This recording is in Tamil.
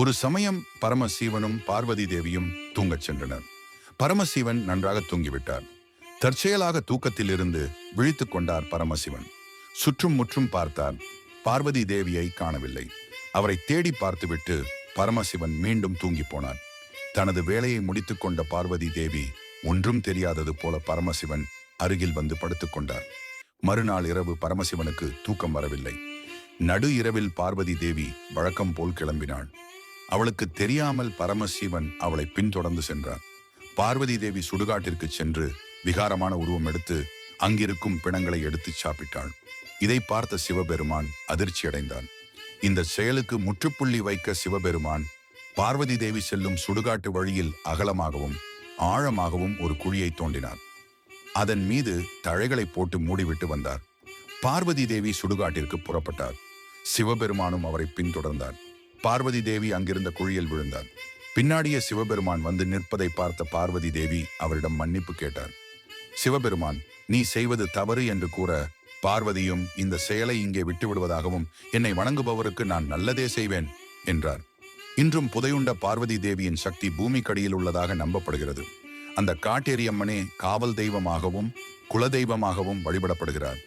ஒரு சமயம் பரமசிவனும் பார்வதி தேவியும் தூங்கச் சென்றனர். பரமசிவன் நன்றாக தூங்கிவிட்டார். தற்செயலாக தூக்கத்திலிருந்து விழித்துக் கொண்டார் பரமசிவன். சுற்றும் முற்றும் பார்த்தார். பார்வதி தேவியை காணவில்லை. அவரை தேடி பார்த்துவிட்டு பரமசிவன் மீண்டும் தூங்கி போனார். தனது வேலையை முடித்துக் கொண்ட பார்வதி தேவி ஒன்றும் தெரியாதது போல பரமசிவன் அருகில் வந்து படுத்துக்கொண்டார் மறுநாள் இரவு பரமசிவனுக்கு தூக்கம் வரவில்லை. நடு இரவில் பார்வதி தேவி வழக்கம் போல் கிளம்பினாள். அவளுக்கு தெரியாமல் பரமசிவன் அவளை பின்தொடர்ந்து சென்றார் பார்வதி தேவி சுடுகாட்டிற்கு சென்று விகாரமான உருவம் எடுத்து அங்கிருக்கும் பிணங்களை எடுத்துச் சாப்பிட்டாள். இதை பார்த்த சிவபெருமான் அதிர்ச்சியடைந்தான். இந்த செயலுக்கு முற்றுப்புள்ளி வைக்க சிவபெருமான் பார்வதி தேவி செல்லும் சுடுகாட்டு வழியில் அகலமாகவும் ஆழமாகவும் ஒரு குழியை தோண்டினார். அதன் மீது தழைகளை போட்டு மூடிவிட்டு வந்தார். பார்வதி தேவி சுடுகாட்டிற்கு புறப்பட்டார். சிவபெருமானும் அவரை பின்தொடர்ந்தார். பார்வதி தேவி அங்கிருந்த குழியில் விழுந்தார். பின்னாடியே சிவபெருமான் வந்து நிற்பதை பார்த்த பார்வதி தேவி அவரிடம் மன்னிப்பு கேட்டார். சிவபெருமான் நீ செய்வது தவறு என்று கூற பார்வதியும் இந்த செயலை இங்கே விட்டு விடுவதாகவும் என்னை வணங்குபவருக்கு நான் நல்லதே செய்வேன் என்றார். இன்றும் புதையுண்ட பார்வதி தேவியின் சக்தி பூமிக்கடியில் உள்ளதாக நம்பப்படுகிறது. அந்த காட்டேரியம்மனே காவல் தெய்வமாகவும் குலதெய்வமாகவும் வழிபடப்படுகிறார்.